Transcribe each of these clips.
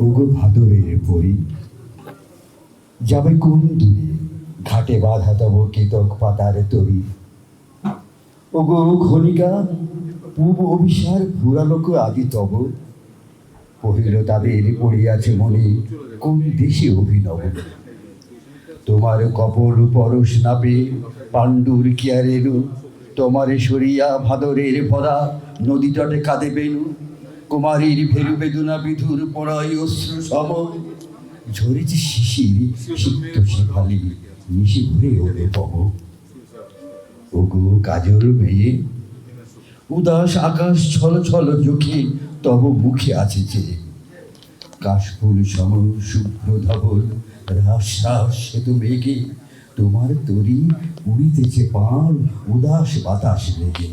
ওগো ভাদরের পরি যাবে কোন দূরে? ঘাটে বাধা তব কেতক পাতার তরি? ওগো খনিকা, পূব অভিসার ফুরালোক আদি তব। কহিল তাদের পড়িয়াছে মনে কোন দেশে অভিনব? তোমার কপল পরশ নাপে পাণ্ডুর কিয়ারেনু তোমার সরিয়া ভাদরের ভরা নদী তটে কাঁদে বেনু কুমারীর ভেরু বেদনা বিধুর পড়াই অশ্রু সম ঝরেছে শিশির, সিক্ত শেফালি নিশি ভরে ওরে পব। ওগো কাজল মেয়ে, উদাস আকাশ ছল ছল চোখে তব মুখে আছে যে। কাশফুল সম শুভ্র ধবল, রাস রাস সেতু মেঘে, তোমার তরি উড়িতেছে পাল, উদাস বাতাস লেগে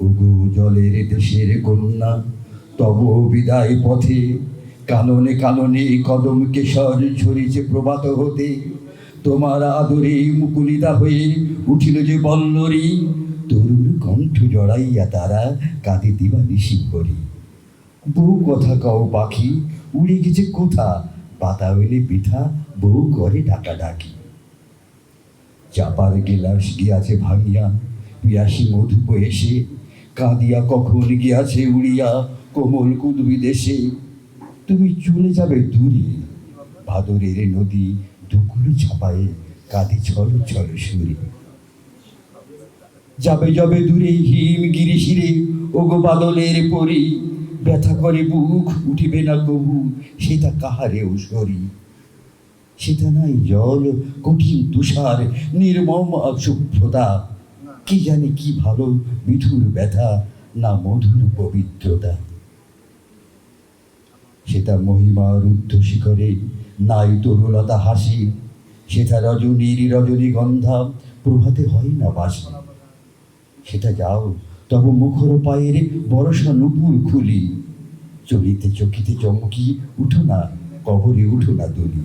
ওগো জলের দেশের কন্যা, তব বিদায় পথে কাননে কাননে কদম কেশর ঝরিছে প্রভাত হতে। তোমার আদরে মুকুলিদা হয়ে উঠিল যে বল্লরী, তরুণ কণ্ঠ জড়াইয়া তারা কাঁদে দিবা নিশি ভরি বউ কথা কও পাখি, উড়ে গেছে কোথা? পাতা হইলে পিঠা, বউ করে ডাকা ডাকি। চাপার গেলাস গিয়াছে ভাঙিয়া, পিয়াসী মধুপ এসে কাঁদিয়া কখন গিয়াছে উড়িয়া কোমল কুদবি দেশে? তুমি চলে যাবে দূরে ভাদরের নদী দুকুল ছাপায়ে কাঁদে ছল ছল সুরে। যাবে যাবে দূরে হিম গিরি শিরে, ওগো বাদলের পরি ব্যথা করে বুক উঠিবে না কবু, সেটা কাহারেও সরি। সেটা নাই জল, কঠিন তুষার, নির্মম শুভ্রতা কি জানে কি ভালো মিঠুর ব্যথা না মধুর পবিত্রতা। সেটা মহিমা রুদ্ধ শিখরে নাই তরুলতা হাসি, সেটা রজনীর রজনী গন্ধা প্রভাতে হয় না বাসি। সেটা যাও, তব মুখর পায়ের বরসা নুপুর খুলি, চলিতে চকিতে চমকি উঠো না, কবরে উঠো না দুলি।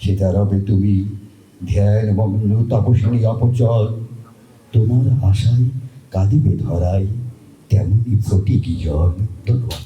সেটা রবে তুমি ধ্যান মগ্ন তপস্বিনী অপচল তোমার আশায় কাঁদিবে ধরাই তেমনি ফটিকি জল ধন্যবাদ।